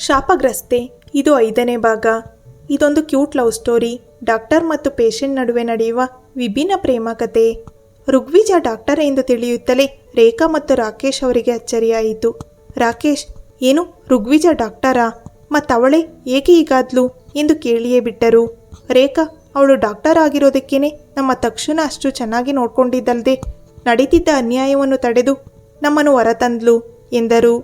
ಶಾಪಗ್ರಸ್ತೆ. ಇದು ಐದನೇ ಭಾಗ. ಇದೊಂದು ಕ್ಯೂಟ್ ಲವ್ ಸ್ಟೋರಿ. ಡಾಕ್ಟರ್ ಮತ್ತು ಪೇಷಂಟ್ ನಡುವೆ ನಡೆಯುವ ವಿಭಿನ್ನ ಪ್ರೇಮ ಕತೆ ಋಗ್ವಿಜ ಡಾಕ್ಟರ್ ಎಂದು ತಿಳಿಯುತ್ತಲೇ ರೇಖಾ ಮತ್ತು ರಾಕೇಶ್ ಅವರಿಗೆ ಅಚ್ಚರಿಯಾಯಿತು. ರಾಕೇಶ್, ಏನು ಋಗ್ವಿಜ ಡಾಕ್ಟರಾ? ಮತ್ತವಳೇ ಏಕೆ ಈಗಾದ್ಲು ಎಂದು ಕೇಳಿಯೇ ಬಿಟ್ಟರು. ರೇಖಾ, ಅವಳು ಡಾಕ್ಟರ್ ಆಗಿರೋದಕ್ಕೇನೆ ನಮ್ಮ ತಕ್ಷಣ ಅಷ್ಟು ಚೆನ್ನಾಗಿ ನೋಡ್ಕೊಂಡಿದ್ದಲ್ದೆ ನಡೀತಿದ್ದ ಅನ್ಯಾಯವನ್ನು ತಡೆದು ನಮ್ಮನ್ನು ಹೊರತಂದ್ಲು ಎಂದರು.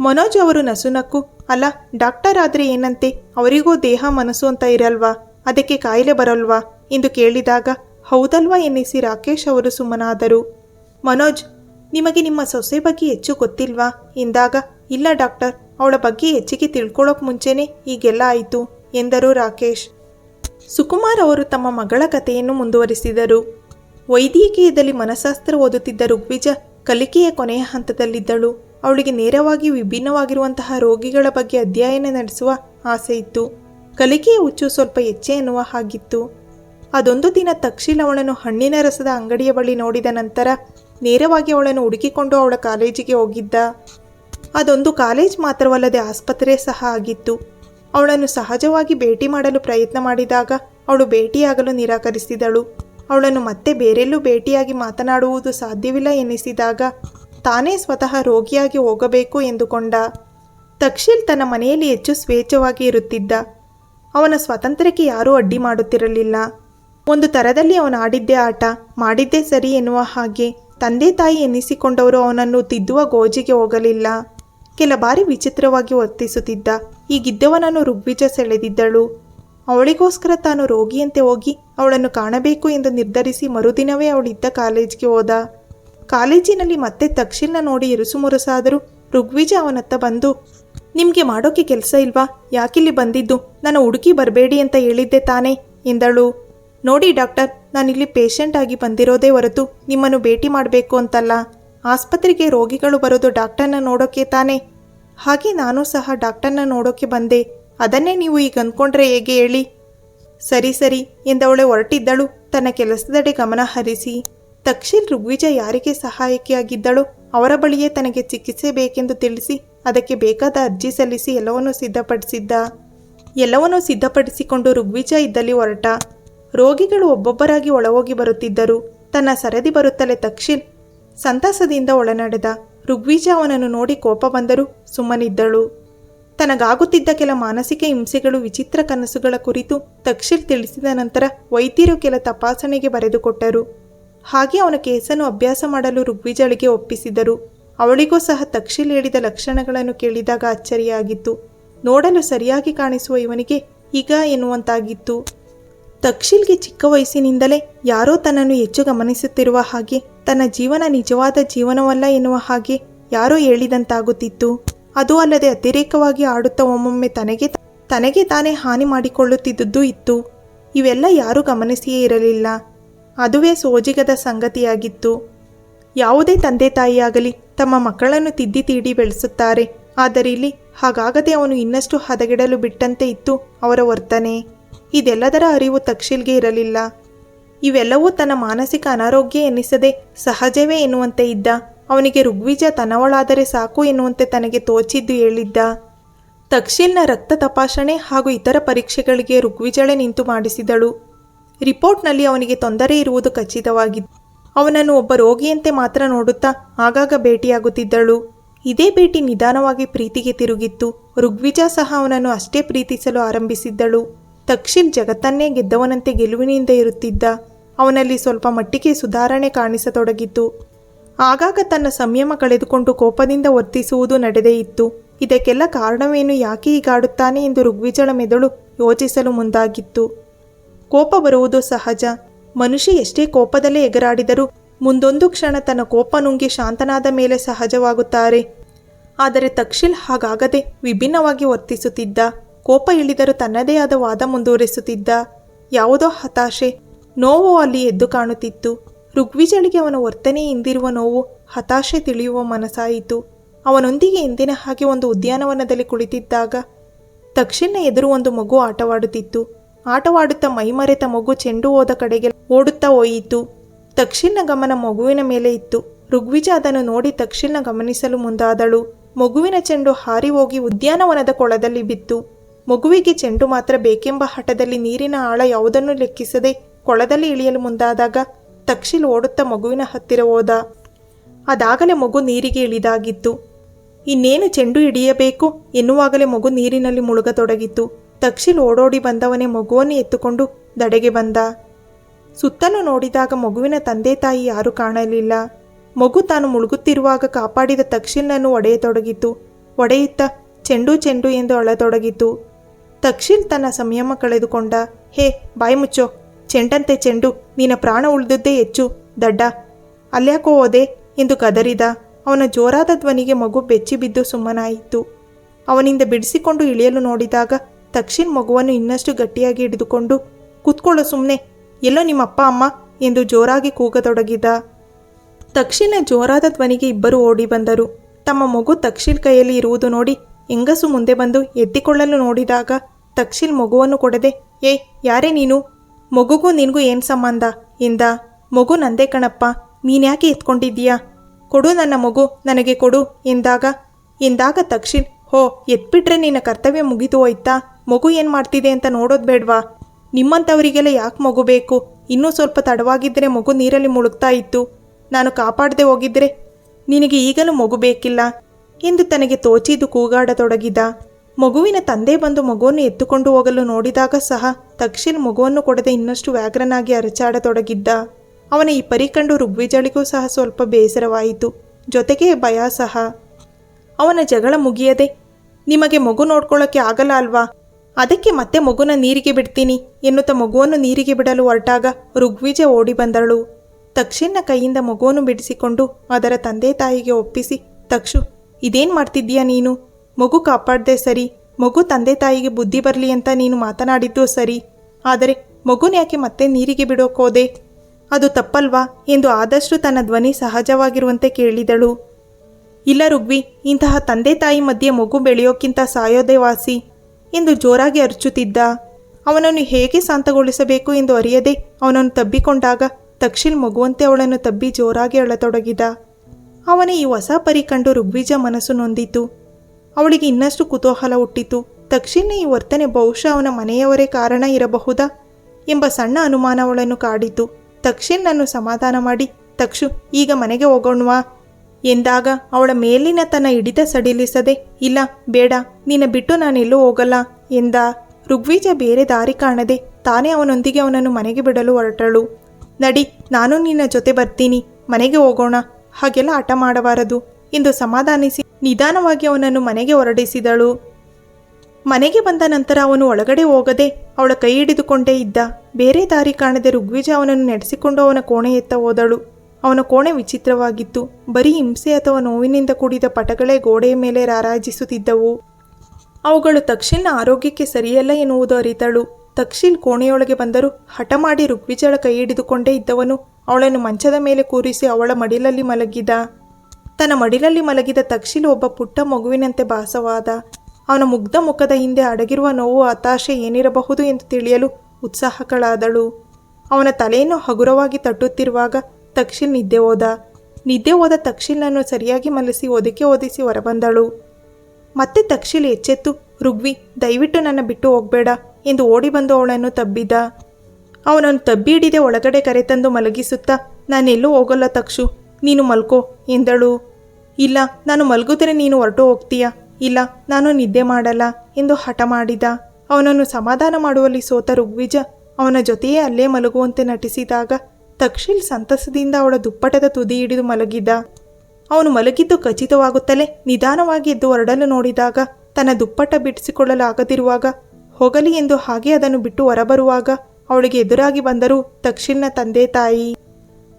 ಮನೋಜ್ ಅವರು ನಸುನಕ್ಕು ಅಲ್ಲ ಡಾಕ್ಟರ್ ಆದರೆ ಏನಂತೆ? ಅವರಿಗೂ ದೇಹ ಮನಸ್ಸು ಅಂತ ಇರಲ್ವಾ? ಅದಕ್ಕೆ ಕಾಯಿಲೆ ಬರಲ್ವಾ? ಎಂದು ಕೇಳಿದಾಗ, ಹೌದಲ್ವಾ ಎನ್ನಿಸಿ ರಾಕೇಶ್ ಅವರು ಸುಮ್ಮನಾದರು. ಮನೋಜ್, ನಿಮಗೆ ನಿಮ್ಮ ಸೊಸೆ ಬಗ್ಗೆ ಹೆಚ್ಚು ಗೊತ್ತಿಲ್ವಾ? ಎಂದಾಗ, ಇಲ್ಲ ಡಾಕ್ಟರ್, ಅವಳ ಬಗ್ಗೆ ಹೆಚ್ಚಿಗೆ ತಿಳ್ಕೊಳ್ಳೋಕ್ ಮುಂಚೆನೇ ಈಗೆಲ್ಲ ಆಯಿತು, ಎಂದರು ರಾಕೇಶ್. ಸುಕುಮಾರ್ ಅವರು ತಮ್ಮ ಮಗಳ ಕಥೆಯನ್ನು ಮುಂದುವರಿಸಿದರು. ವೈದ್ಯಕೀಯದಲ್ಲಿ ಮನಶಾಸ್ತ್ರ ಓದುತ್ತಿದ್ದ ಋಗ್ವಿಜ ಕಲಿಕೆಯ ಕೊನೆಯ ಹಂತದಲ್ಲಿದ್ದಳು. ಅವಳಿಗೆ ನೇರವಾಗಿ ವಿಭಿನ್ನವಾಗಿರುವಂತಹ ರೋಗಿಗಳ ಬಗ್ಗೆ ಅಧ್ಯಯನ ನಡೆಸುವ ಆಸೆ ಇತ್ತು. ಕಲಿಕೆಯ ಹುಚ್ಚು ಸ್ವಲ್ಪ ಹೆಚ್ಚೆ ಎನ್ನುವ ಹಾಗಿತ್ತು. ಅದೊಂದು ದಿನ ತಕ್ಷಿಲ್ ಅವಳನ್ನು ಹಣ್ಣಿನ ರಸದ ಅಂಗಡಿಯ ಬಳಿ ನೋಡಿದ ನಂತರ ನೇರವಾಗಿ ಅವಳನ್ನು ಹುಡುಕಿಕೊಂಡು ಅವಳ ಕಾಲೇಜಿಗೆ ಹೋಗಿದ್ದ. ಅದೊಂದು ಕಾಲೇಜ್ ಮಾತ್ರವಲ್ಲದೆ ಆಸ್ಪತ್ರೆ ಸಹ ಆಗಿತ್ತು. ಅವಳನ್ನು ಸಹಜವಾಗಿ ಭೇಟಿ ಮಾಡಲು ಪ್ರಯತ್ನ ಮಾಡಿದಾಗ ಅವಳು ಭೇಟಿಯಾಗಲು ನಿರಾಕರಿಸಿದಳು. ಅವಳನ್ನು ಮತ್ತೆ ಬೇರೆಲ್ಲೂ ಭೇಟಿಯಾಗಿ ಮಾತನಾಡುವುದು ಸಾಧ್ಯವಿಲ್ಲ ಎನ್ನಿಸಿದಾಗ ತಾನೇ ಸ್ವತಃ ರೋಗಿಯಾಗಿ ಹೋಗಬೇಕು ಎಂದುಕೊಂಡ. ತಕ್ಷಿಲ್ ತನ್ನ ಮನೆಯಲ್ಲಿ ಹೆಚ್ಚು ಸ್ವೇಚ್ಛವಾಗಿ ಇರುತ್ತಿದ್ದ. ಅವನ ಸ್ವಾತಂತ್ರ್ಯಕ್ಕೆ ಯಾರೂ ಅಡ್ಡಿ ಮಾಡುತ್ತಿರಲಿಲ್ಲ. ಒಂದು ತರದಲ್ಲಿ ಅವನು ಆಡಿದ್ದೇ ಆಟ, ಮಾಡಿದ್ದೇ ಸರಿ ಎನ್ನುವ ಹಾಗೆ ತಂದೆ ತಾಯಿ ಎನ್ನಿಸಿಕೊಂಡವರು ಅವನನ್ನು ತಿದ್ದುವ ಗೋಜಿಗೆ ಹೋಗಲಿಲ್ಲ. ಕೆಲ ಬಾರಿ ವಿಚಿತ್ರವಾಗಿ ವರ್ತಿಸುತ್ತಿದ್ದ ಈಗಿದ್ದವನನ್ನು ಋಗ್ವಿಜ ಸೆಳೆದಿದ್ದಳು. ಅವಳಿಗೋಸ್ಕರ ತಾನು ರೋಗಿಯಂತೆ ಹೋಗಿ ಅವಳನ್ನು ಕಾಣಬೇಕು ಎಂದು ನಿರ್ಧರಿಸಿ ಮರುದಿನವೇ ಅವಳಿದ್ದ ಕಾಲೇಜ್ಗೆ ಹೋದ. ಕಾಲೇಜಿನಲ್ಲಿ ಮತ್ತೆ ತಕ್ಷಿಲ್ನ ನೋಡಿ ಇರುಸುಮುರುಸಾದರೂ ಋಗ್ವಿಜ ಅವನತ್ತ ಬಂದು, ನಿಮಗೆ ಮಾಡೋಕೆ ಕೆಲಸ ಇಲ್ವಾ? ಯಾಕಿಲ್ಲಿ ಬಂದಿದ್ದು? ನಾನು ಹುಡುಕಿ ಬರಬೇಡಿ ಅಂತ ಹೇಳಿದ್ದೆ ತಾನೇ, ಎಂದಳು. ನೋಡಿ ಡಾಕ್ಟರ್, ನಾನಿಲ್ಲಿ ಪೇಷಂಟ್ ಆಗಿ ಬಂದಿರೋದೇ ಹೊರತು ನಿಮ್ಮನ್ನು ಭೇಟಿ ಮಾಡಬೇಕು ಅಂತಲ್ಲ. ಆಸ್ಪತ್ರೆಗೆ ರೋಗಿಗಳು ಬರೋದು ಡಾಕ್ಟರ್ನ ನೋಡೋಕೆ ತಾನೇ. ಹಾಗೆ ನಾನು ಸಹ ಡಾಕ್ಟರ್ನ ನೋಡೋಕೆ ಬಂದೆ. ಅದನ್ನೇ ನೀವು ಈಗ ಅಂದ್ಕೊಂಡ್ರೆ ಹೇಗೆ ಹೇಳಿ? ಸರಿ ಸರಿ, ಎಂದವಳೆ ಹೊರಟಿದ್ದಳು. ತನ್ನ ಕೆಲಸದಡೆ ಗಮನ ಹರಿಸಿ. ತಕ್ಷಿಲ್ ಋಗ್ವಿಜ ಯಾರಿಗೆ ಸಹಾಯಕಿಯಾಗಿದ್ದಳೋ? ಅವರ ಬಳಿಯೇ ತನಗೆ ಚಿಕಿತ್ಸೆ ಬೇಕೆಂದು ತಿಳಿಸಿ, ಅದಕ್ಕೆ ಬೇಕಾದ ಅರ್ಜಿ ಸಲ್ಲಿಸಿ ಎಲ್ಲವನ್ನೂ ಸಿದ್ಧಪಡಿಸಿದ್ದ. ಎಲ್ಲವನ್ನೂ ಸಿದ್ಧಪಡಿಸಿಕೊಂಡು ಋಗ್ವಿಜ ಇದ್ದಲ್ಲಿ ಹೊರಟ. ರೋಗಿಗಳು ಒಬ್ಬೊಬ್ಬರಾಗಿ ಒಳಹೋಗಿ ಬರುತ್ತಿದ್ದರು. ತನ್ನ ಸರದಿ ಬರುತ್ತಲೇ ತಕ್ಷಿಲ್ ಸಂತಸದಿಂದ ಒಳನಡೆದ. ಋಗ್ವಿಜ ಅವನನ್ನು ನೋಡಿ ಕೋಪ ಬಂದರೂ ಸುಮ್ಮನಿದ್ದಳು. ತನಗಾಗುತ್ತಿದ್ದ ಕೆಲ ಮಾನಸಿಕ ಹಿಂಸೆಗಳು, ವಿಚಿತ್ರ ಕನಸುಗಳ ಕುರಿತು ತಕ್ಷಿಲ್ ತಿಳಿಸಿದ ನಂತರ ವೈದ್ಯರು ಕೆಲ ತಪಾಸಣೆಗೆ ಬರೆದುಕೊಟ್ಟರು. ಹಾಗೆ ಅವನ ಕೇಸನ್ನು ಅಭ್ಯಾಸ ಮಾಡಲು ಋಗ್ವಿಜಳಿಗೆ ಒಪ್ಪಿಸಿದರು. ಅವಳಿಗೂ ಸಹ ತಕ್ಷಿಲ್ ಹೇಳಿದ ಲಕ್ಷಣಗಳನ್ನು ಕೇಳಿದಾಗ ಅಚ್ಚರಿಯಾಗಿತ್ತು. ನೋಡಲು ಸರಿಯಾಗಿ ಕಾಣಿಸುವ ಇವನಿಗೆ ಈಗ ಎನ್ನುವಂತಾಗಿತ್ತು. ತಕ್ಷಿಲ್ಗೆ ಚಿಕ್ಕ ವಯಸ್ಸಿನಿಂದಲೇ ಯಾರೋ ತನ್ನನ್ನು ಹೆಚ್ಚು ಗಮನಿಸುತ್ತಿರುವ ಹಾಗೆ ತನ್ನ ಜೀವನ ನಿಜವಾದ ಜೀವನವಲ್ಲ ಎನ್ನುವ ಹಾಗೆ ಯಾರೋ ಹೇಳಿದಂತಾಗುತ್ತಿತ್ತು. ಅದು ಅಲ್ಲದೆ ಅತಿರೇಕವಾಗಿ ಆಡುತ್ತಾ ಒಮ್ಮೊಮ್ಮೆ ತನಗೆ ತನಗೆ ತಾನೇ ಹಾನಿ ಮಾಡಿಕೊಳ್ಳುತ್ತಿದ್ದುದು ಇತ್ತು. ಇವೆಲ್ಲ ಯಾರೂ ಗಮನಿಸಿಯೇ ಇರಲಿಲ್ಲ. ಅದುವೇ ಸೋಜಿಗದ ಸಂಗತಿಯಾಗಿತ್ತು. ಯಾವುದೇ ತಂದೆ ತಾಯಿಯಾಗಲಿ ತಮ್ಮ ಮಕ್ಕಳನ್ನು ತಿದ್ದಿ ತೀಡಿ ಬೆಳೆಸುತ್ತಾರೆ. ಆದರೆ ಇಲ್ಲಿ ಹಾಗಾಗದೆ ಅವನು ಇನ್ನಷ್ಟು ಹದಗೆಡಲು ಬಿಟ್ಟಂತೆ ಇತ್ತು ಅವರ ವರ್ತನೆ. ಇದೆಲ್ಲದರ ಅರಿವು ತಕ್ಷಿಲ್ಗೆ ಇರಲಿಲ್ಲ. ಇವೆಲ್ಲವೂ ತನ್ನ ಮಾನಸಿಕ ಅನಾರೋಗ್ಯ ಎನ್ನಿಸದೆ ಸಹಜವೇ ಎನ್ನುವಂತೆ ಇದ್ದ. ಅವನಿಗೆ ಋಗ್ವಿಜ ತನವಳಾದರೆ ಸಾಕು ಎನ್ನುವಂತೆ ತನಗೆ ತೋಚಿದ್ದು ಹೇಳಿದ್ದ. ತಕ್ಷಿಲ್ನ ರಕ್ತ ತಪಾಸಣೆ ಹಾಗೂ ಇತರ ಪರೀಕ್ಷೆಗಳಿಗೆ ಋಗ್ವಿಜಳೆ ನಿಂತು ಮಾಡಿಸಿದಳು. ರಿಪೋರ್ಟ್ನಲ್ಲಿ ಅವನಿಗೆ ತೊಂದರೆ ಇರುವುದು ಖಚಿತವಾಗಿತ್ತು ಅವನನ್ನು ಒಬ್ಬ ರೋಗಿಯಂತೆ ಮಾತ್ರ ನೋಡುತ್ತಾ ಆಗಾಗ ಭೇಟಿಯಾಗುತ್ತಿದ್ದಳು. ಇದೇ ಭೇಟಿ ನಿಧಾನವಾಗಿ ಪ್ರೀತಿಗೆ ತಿರುಗಿತ್ತು. ಋಗ್ವಿಜ ಸಹ ಅವನನ್ನು ಅಷ್ಟೇ ಪ್ರೀತಿಸಲು ಆರಂಭಿಸಿದ್ದಳು. ತಕ್ಷಿಲ್ ಜಗತ್ತನ್ನೇ ಗೆದ್ದವನಂತೆ ಗೆಲುವಿನಿಂದ ಇರುತ್ತಿದ್ದ, ಅವನಲ್ಲಿ ಸ್ವಲ್ಪ ಮಟ್ಟಿಗೆ ಸುಧಾರಣೆ ಕಾಣಿಸತೊಡಗಿತ್ತು. ಆಗಾಗ ತನ್ನ ಸಂಯಮ ಕಳೆದುಕೊಂಡು ಕೋಪದಿಂದ ವರ್ತಿಸುವುದು ನಡೆದೇ ಇತ್ತು. ಇದಕ್ಕೆಲ್ಲ ಕಾರಣವೇನು, ಯಾಕೆ ಹೀಗಾಡುತ್ತಾನೆ ಎಂದು ಋಗ್ವಿಜಳ ಮೆದುಳು ಯೋಚಿಸಲು ಮುಂದಾಗಿತ್ತು. ಕೋಪ ಬರುವುದು ಸಹಜ. ಮನುಷ್ಯ ಎಷ್ಟೇ ಕೋಪದಲ್ಲೇ ಎಗರಾಡಿದರೂ ಮುಂದೊಂದು ಕ್ಷಣ ತನ್ನ ಕೋಪ ನುಂಗಿ ಶಾಂತನಾದ ಮೇಲೆ ಸಹಜವಾಗುತ್ತಾರೆ. ಆದರೆ ತಕ್ಷಿಲ್ ಹಾಗಾಗದೆ ವಿಭಿನ್ನವಾಗಿ ವರ್ತಿಸುತ್ತಿದ್ದ, ಕೋಪ ಇಳಿದರೂ ತನ್ನದೇ ಆದ ವಾದ ಮುಂದುವರಿಸುತ್ತಿದ್ದ, ಯಾವುದೋ ಹತಾಶೆ, ನೋವು ಅಲ್ಲಿ ಎದ್ದು ಕಾಣುತ್ತಿತ್ತು. ಋಗ್ವಿಜಳಿಗೆ ಅವನ ವರ್ತನೆ ಹಿಂದಿರುವ ನೋವು ಹತಾಶೆ ತಿಳಿಯುವ ಮನಸ್ಸಾಯಿತು. ಅವನೊಂದಿಗೆ ಎಂದಿನ ಹಾಗೆ ಒಂದು ಉದ್ಯಾನವನದಲ್ಲಿ ಕುಳಿತಿದ್ದಾಗ ತಕ್ಷಿಣ ಎದುರು ಒಂದು ಮಗು ಆಟವಾಡುತ್ತಿತ್ತು. ಆಟವಾಡುತ್ತಾ ಮೈಮರೆತ ಮಗು ಚೆಂಡು ಹೋದ ಕಡೆಗೆ ಓಡುತ್ತಾ ಹೋಯಿತು. ತಕ್ಷಿಣ ಗಮನ ಮಗುವಿನ ಮೇಲೆ ಇತ್ತು. ಋಗ್ವಿಜ ಅದನ್ನು ನೋಡಿ ತಕ್ಷಿಣ ಗಮನಿಸಲು ಮುಂದಾದಳು. ಮಗುವಿನ ಚೆಂಡು ಹಾರಿ ಹೋಗಿ ಉದ್ಯಾನವನದ ಕೊಳದಲ್ಲಿ ಬಿತ್ತು. ಮಗುವಿಗೆ ಚೆಂಡು ಮಾತ್ರ ಬೇಕೆಂಬ ಹಠದಲ್ಲಿ ನೀರಿನ ಆಳ ಯಾವುದನ್ನು ಲೆಕ್ಕಿಸದೆ ಕೊಳದಲ್ಲಿ ಇಳಿಯಲು ಮುಂದಾದಾಗ ತಕ್ಷಿಲ್ ಓಡುತ್ತಾ ಮಗುವಿನ ಹತ್ತಿರ ಹೋದ. ಅದಾಗಲೇ ಮಗು ನೀರಿಗೆ ಇಳಿದಾಗಿತ್ತು. ಇನ್ನೇನು ಚೆಂಡು ಹಿಡಿಯಬೇಕು ಎನ್ನುವಾಗಲೇ ಮಗು ನೀರಿನಲ್ಲಿ ಮುಳುಗತೊಡಗಿತ್ತು ತಕ್ಷಿಲ್ ಓಡೋಡಿ ಬಂದವನೇ ಮಗುವನ್ನು ಎತ್ತುಕೊಂಡು ದಡೆಗೆ ಬಂದ. ಸುತ್ತಲೂ ನೋಡಿದಾಗ ಮಗುವಿನ ತಂದೆ ತಾಯಿ ಯಾರೂ ಕಾಣಲಿಲ್ಲ. ಮಗು ತಾನು ಮುಳುಗುತ್ತಿರುವಾಗ ಕಾಪಾಡಿದ ತಕ್ಷಿಲ್ನನ್ನು ಒಡೆಯತೊಡಗಿತು. ಒಡೆಯುತ್ತ ಚೆಂಡು ಚೆಂಡು ಎಂದು ಅಳತೊಡಗಿತು. ತಕ್ಷಿಲ್ ತನ್ನ ಸಂಯಮ ಕಳೆದುಕೊಂಡ, ಹೇ, ಬಾಯಿ ಮುಚ್ಚೋ. ಚೆಂಡಂತೆ ಚೆಂಡು, ನಿನ್ನ ಪ್ರಾಣ ಉಳಿದದ್ದೇ ಹೆಚ್ಚು, ದಡ್ಡ. ಅಲ್ಯಾಕೋ ಹೋದೆ? ಎಂದು ಕದರಿದ. ಅವನ ಜೋರಾದ ಧ್ವನಿಗೆ ಮಗು ಬೆಚ್ಚಿಬಿದ್ದು ಸುಮ್ಮನಾಯಿತು. ಅವನಿಂದ ಬಿಡಿಸಿಕೊಂಡು ಇಳಿಯಲು ನೋಡಿದಾಗ ತಕ್ಷಿಣ್ ಮಗುವನ್ನು ಇನ್ನಷ್ಟು ಗಟ್ಟಿಯಾಗಿ ಹಿಡಿದುಕೊಂಡು, ಕೂತ್ಕೊಳ್ಳೋ ಸುಮ್ಮನೆ ಎಲ್ಲೋ ನಿಮ್ಮ ಅಪ್ಪ, ಅಮ್ಮ, ಎಂದು ಜೋರಾಗಿ ಕೂಗತೊಡಗಿದ. ತಕ್ಷಿಣ ಜೋರಾದ ಧ್ವನಿಗೆ ಇಬ್ಬರು ಓಡಿ ಬಂದರು. ತಮ್ಮ ಮಗು ತಕ್ಷಿಲ್ ಕೈಯಲ್ಲಿ ಇರುವುದು ನೋಡಿ ಹೆಂಗಸು ಮುಂದೆ ಬಂದು ಎತ್ತಿಕೊಳ್ಳಲು ನೋಡಿದಾಗ ತಕ್ಷಿಲ್ ಮಗುವನ್ನು ಕೊಡದೆ ಏಯ್ ಯಾರೇ ನೀನು? ಮಗುಗೂ ನಿನಗೂ ಏನು ಸಂಬಂಧ? ಎಂದ. ಮಗು ನಂದೇ ಕಣಪ್ಪ ನೀನ್ಯಾಕೆ ಎತ್ಕೊಂಡಿದ್ದೀಯಾ? ಕೊಡು ನನ್ನ ಮಗು, ನನಗೆ ಕೊಡು, ಎಂದಾಗ. ಎಂದಾಗ ತಕ್ಷಿಲ್ ಹೋ, ಎತ್ಬಿಟ್ರೆ ನಿನ್ನ ಕರ್ತವ್ಯ ಮುಗಿದು ಹೋಯ್ತಾ? ಮಗು ಏನು ಮಾಡ್ತಿದೆ ಅಂತ ನೋಡೋದು ಬೇಡ್ವಾ? ನಿಮ್ಮಂಥವರಿಗೆಲ್ಲ ಯಾಕೆ ಮಗು ಬೇಕು? ಇನ್ನೂ ಸ್ವಲ್ಪ ತಡವಾಗಿದ್ದರೆ ಮಗು ನೀರಲ್ಲಿ ಮುಳುಗ್ತಾ ಇತ್ತು. ನಾನು ಕಾಪಾಡದೆ ಹೋಗಿದ್ರೆ ನಿನಗೆ ಈಗಲೂ ಮಗು ಬೇಕಿಲ್ಲ ಎಂದು ತನಗೆ ತೋಚಿದು ಕೂಗಾಡತೊಡಗಿದ. ಮಗುವಿನ ತಂದೆ ಬಂದು ಮಗುವನ್ನು ಎತ್ತುಕೊಂಡು ಹೋಗಲು ನೋಡಿದಾಗ ಸಹ ತಕ್ಷಿಲ್ ಮಗುವನ್ನು ಕೊಡದೆ ಇನ್ನಷ್ಟು ವ್ಯಾಘ್ರನಾಗಿ ಅರಚಾಡತೊಡಗಿದ್ದ. ಅವನ ಈ ಪರಿಕಂಡು ಋಗ್ವಿಜಳಿಗೂ ಸಹ ಸ್ವಲ್ಪ ಬೇಸರವಾಯಿತು. ಜೊತೆಗೆ ಭಯ ಸಹ. ಅವನ ಜಗಳ ಮುಗಿಯದೆ, ನಿಮಗೆ ಮಗು ನೋಡ್ಕೊಳ್ಳೋಕೆ ಆಗಲ್ಲ ಅಲ್ವಾ? ಅದಕ್ಕೆ ಮತ್ತೆ ಮಗುನ ನೀರಿಗೆ ಬಿಡ್ತೀನಿ ಎನ್ನುತ್ತ ಮಗುವನ್ನು ನೀರಿಗೆ ಬಿಡಲು ಹೊರಟಾಗ ಋಗ್ವಿಜ ಓಡಿ ಬಂದಳು. ತಕ್ಷಣ ಕೈಯಿಂದ ಮಗುವನ್ನು ಬಿಡಿಸಿಕೊಂಡು ಅದರ ತಂದೆ ತಾಯಿಗೆ ಒಪ್ಪಿಸಿ, ತಕ್ಷು, ಇದೇನು ಮಾಡ್ತಿದ್ದೀಯಾ ನೀನು? ಮಗು ಕಾಪಾಡ್ದೆ ಸರಿ, ಮಗು ತಂದೆ ತಾಯಿಗೆ ಬುದ್ಧಿ ಬರಲಿ ಅಂತ ನೀನು ಮಾತನಾಡಿದ್ದು ಸರಿ, ಆದರೆ ಮಗುನ ಯಾಕೆ ಮತ್ತೆ ನೀರಿಗೆ ಬಿಡೋಕೋದೆ ಅದು ತಪ್ಪಲ್ವಾ? ಎಂದು ಆದಷ್ಟು ತನ್ನ ಧ್ವನಿ ಸಹಜವಾಗಿರುವಂತೆ ಕೇಳಿದಳು. ಇಲ್ಲ ರುಗ್ವಿ ಇಂತಹ ತಂದೆ ತಾಯಿ ಮಧ್ಯೆ ಮಗು ಬೆಳೆಯೋಕ್ಕಿಂತ ಸಾಯೋದೇ ವಾಸಿ. ಎಂದು ಜೋರಾಗಿ ಅರ್ಚುತ್ತಿದ್ದ. ಅವನನ್ನು ಹೇಗೆ ಶಾಂತಗೊಳಿಸಬೇಕು ಎಂದು ಅರಿಯದೆ ಅವನನ್ನು ತಬ್ಬಿಕೊಂಡಾಗ ತಕ್ಷಿಲ್ ಮಗುವಂತೆ ಅವಳನ್ನು ತಬ್ಬಿ ಜೋರಾಗಿ ಅಳತೊಡಗಿದ. ಅವನ ಈ ಹೊಸ ಪರಿ ಕಂಡು ಋಗ್ವಿಜ ಮನಸ್ಸು ನೊಂದಿತು. ಅವಳಿಗೆ ಇನ್ನಷ್ಟು ಕುತೂಹಲ ಹುಟ್ಟಿತು. ತಕ್ಷಿಲ್ನ ಈ ವರ್ತನೆ ಬಹುಶಃ ಅವನ ಮನೆಯವರೇ ಕಾರಣ ಇರಬಹುದಾ ಎಂಬ ಸಣ್ಣ ಅನುಮಾನ ಅವಳನ್ನು ಕಾಡಿತು. ನನ್ನು ಸಮಾಧಾನ ಮಾಡಿ, ತಕ್ಷು, ಈಗ ಮನೆಗೆ ಹೋಗೋಣವಾ. ಎಂದಾಗ ಅವಳ ಮೇಲಿನ ತನ್ನ ಹಿಡಿತ ಸಡಿಲಿಸದೆ, ಇಲ್ಲ, ಬೇಡ, ನಿನ್ನ ಬಿಟ್ಟು ನಾನೆಲ್ಲೂ ಹೋಗಲ್ಲ ಎಂದ. ಋಗ್ವೀಜ ಬೇರೆ ದಾರಿ ಕಾಣದೆ ತಾನೇ ಅವನೊಂದಿಗೆ ಅವನನ್ನು ಮನೆಗೆ ಬಿಡಲು ಹೊರಟಳು. ನಡಿ, ನಾನು ನಿನ್ನ ಜೊತೆ ಬರ್ತೀನಿ, ಮನೆಗೆ ಹೋಗೋಣ, ಹಾಗೆಲ್ಲ ಆಟ ಮಾಡಬಾರದು ಎಂದು ಸಮಾಧಾನಿಸಿ ನಿಧಾನವಾಗಿ ಅವನನ್ನು ಮನೆಗೆ ಹೊರಡಿಸಿದಳು. ಮನೆಗೆ ಬಂದ ನಂತರ ಅವನು ಒಳಗಡೆ ಹೋಗದೆ ಅವಳ ಕೈ ಹಿಡಿದುಕೊಂಡೇ ಇದ್ದ. ಬೇರೆ ದಾರಿ ಕಾಣದೆ ಋಗ್ವಿಜ ಅವನನ್ನು ನಡೆಸಿಕೊಂಡು ಅವನ ಕೋಣೆಯತ್ತ ಹೋದಳು. ಅವನ ಕೋಣೆ ವಿಚಿತ್ರವಾಗಿತ್ತು. ಬರೀ ಹಿಂಸೆ ಅಥವಾ ನೋವಿನಿಂದ ಕೂಡಿದ ಪಟಗಳೇ ಗೋಡೆಯ ಮೇಲೆ ರಾರಾಜಿಸುತ್ತಿದ್ದವು. ಅವುಗಳು ತಕ್ಷಣ ಆರೋಗ್ಯಕ್ಕೆ ಸರಿಯಲ್ಲ ಎನ್ನುವುದು ಅರಿತಳು. ತಕ್ಷಿಲ್ ಕೋಣೆಯೊಳಗೆ ಬಂದರೂ ಹಠ ಮಾಡಿ ರುಗ್ವಿಜಳ ಕೈ ಹಿಡಿದುಕೊಂಡೇ ಇದ್ದವನು ಅವಳನ್ನು ಮಂಚದ ಮೇಲೆ ಕೂರಿಸಿ ಅವಳ ಮಡಿಲಲ್ಲಿ ಮಲಗಿದ. ತನ್ನ ಮಡಿಲಲ್ಲಿ ಮಲಗಿದ ತಕ್ಷಿಲ್ ಒಬ್ಬ ಪುಟ್ಟ ಮಗುವಿನಂತೆ ಭಾಸವಾದ. ಅವನ ಮುಗ್ಧ ಮುಖದ ಹಿಂದೆ ಅಡಗಿರುವ ನೋವು ಹತಾಶೆ ಏನಿರಬಹುದು ಎಂದು ತಿಳಿಯಲು ಉತ್ಸಾಹಗಳಾದಳು ಅವನ ತಲೆಯನ್ನು ಹಗುರವಾಗಿ ತಟ್ಟುತ್ತಿರುವಾಗ ತಕ್ಷಿಲ್ ನಿದ್ದೆ ಹೋದ. ನಿದ್ದೆ ಹೋದ ತಕ್ಷಿಲ್ನನ್ನು ಸರಿಯಾಗಿ ಮಲಸಿ ಒದಕ್ಕೆ ಓದಿಸಿ ಹೊರಬಂದಳು. ಮತ್ತೆ ತಕ್ಷಿಲ್ ಎಚ್ಚೆತ್ತು, ರುಗ್ವಿ, ದಯವಿಟ್ಟು ನನ್ನ ಬಿಟ್ಟು ಹೋಗಬೇಡ ಎಂದು ಓಡಿ ಬಂದು ಅವಳನ್ನು ತಬ್ಬಿದ. ಅವನನ್ನು ತಬ್ಬಿ ಹಿಡಿದೆ ಒಳಗಡೆ ಕರೆತಂದು ಮಲಗಿಸುತ್ತಾ ನಾನೆಲ್ಲೂ ಹೋಗಲ್ಲ ತಕ್ಷು, ನೀನು ಮಲ್ಕೋ ಎಂದಳು. ಇಲ್ಲ, ನಾನು ಮಲಗಿದ್ರೆ ನೀನು ಹೊರಟು ಹೋಗ್ತೀಯಾ? ಇಲ್ಲ, ನಾನು ನಿದ್ದೆ ಮಾಡಲ್ಲ ಎಂದು ಹಠ ಮಾಡಿದ. ಅವನನ್ನು ಸಮಾಧಾನ ಮಾಡುವಲ್ಲಿ ಸೋತ ರುಗ್ವಿಜ ಅವನ ಜೊತೆಯೇ ಅಲ್ಲೇ ಮಲಗುವಂತೆ ನಟಿಸಿದಾಗ ತಕ್ಷಿಲ್ ಸಂತಸದಿಂದ ಅವಳ ದುಪ್ಪಟದ ತುದಿ ಹಿಡಿದು ಮಲಗಿದ್ದ ಅವನು ಮಲಗಿದ್ದು ಖಚಿತವಾಗುತ್ತಲೇ ನಿಧಾನವಾಗಿ ಎದ್ದು ಹೊರಡಲು ನೋಡಿದಾಗ ತನ್ನ ದುಪ್ಪಟ್ಟ ಬಿಡಿಸಿಕೊಳ್ಳಲಾಗದಿರುವಾಗ ಹೋಗಲಿ ಎಂದು ಹಾಗೆ ಅದನ್ನು ಬಿಟ್ಟು ಹೊರಬರುವಾಗ ಅವಳಿಗೆ ಎದುರಾಗಿ ಬಂದರು ತಕ್ಷಿಲ್ನ ತಂದೆ ತಾಯಿ.